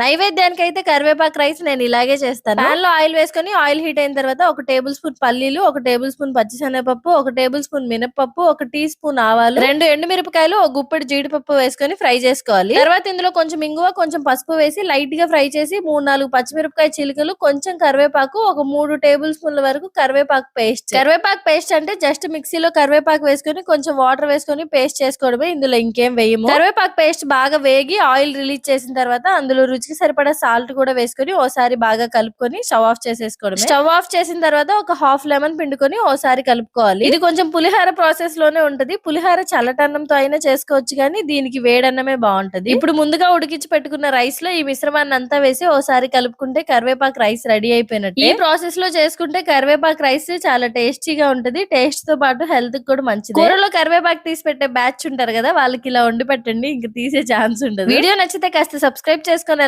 నైవేద్యానికి అయితే కరివేపాకు రైస్ నేను ఇలాగే చేస్తాను. పాన్లో ఆయిల్ వేసుకొని ఆయిల్ హీట్ అయిన తర్వాత ఒక టేబుల్ స్పూన్ పల్లీలు ఒక టేబుల్ స్పూన్ పచ్చిశనగపప్పు ఒక టేబుల్ స్పూన్ మినపప్పు ఒక టీ స్పూన్ ఆవాలు రెండు ఎండుమిరపకాయలు ఒక గుప్పెడు జీడిపప్పు వేసుకొని ఫ్రై చేసుకోవాలి. తర్వాత ఇందులో కొంచెం ఇంగువ కొంచెం పసుపు వేసి లైట్గా ఫ్రై చేసి మూడు నాలుగు పచ్చిమిరపకాయ చిలుకలు కొంచెం కరివేపాకు ఒక మూడు టేబుల్ స్పూన్ల వరకు కరివేపాకు పేస్ట్. కరివేపాకు పేస్ట్ అంటే జస్ట్ మిక్సీలో కరివేపాకు వేసుకొని కొంచెం వాటర్ వేసుకొని పేస్ట్ చేసుకోవడమే ఇందులో ఇంకేం వేయము. కరివేపాకు పేస్ట్ బాగా వేగి ఆయిల్ రిలీజ్ చేసిన తర్వాత అందులో రుచి రుచికి సరిపడా సాల్ట్ కూడా వేసుకొని ఓసారి బాగా కలుపుకొని స్టవ్ ఆఫ్ చేసేసుకోవడం స్టవ్ ఆఫ్ చేసిన తర్వాత ఒక హాఫ్ లెమన్ పిండుకొని ఓసారి కలుపుకోవాలి. ఇది కొంచెం పులిహార ప్రాసెస్లోనే ఉంటది. పులిహార చల్లటన్నంతో అయినా చేసుకోవచ్చు కానీ దీనికి వేడన్నమే బాగుంటది. ఇప్పుడు ముందుగా ఉడికించి పెట్టుకున్న రైస్లో ఈ మిశ్రమాన్ని అంతా వేసి ఓసారి కలుపుకుంటే కరివేపాకు రైస్ రెడీ అయిపోయినట్టు. ఈ ప్రాసెస్లో చేసుకుంటే కరివేపాకు రైస్ చాలా టేస్టీగా ఉంటది. టేస్ట్తో పాటు హెల్త్ కూడా మంచిది. కూరలో కరివేపాకు తీసి పెట్టే బ్యాచ్ ఉంటారు కదా వాళ్ళకి ఇలా వండి పెట్టండి ఇంక తీసే ఛాన్స్ ఉండదు. వీడియో నచ్చితే కాస్త సబ్స్క్రైబ్ చేసుకొని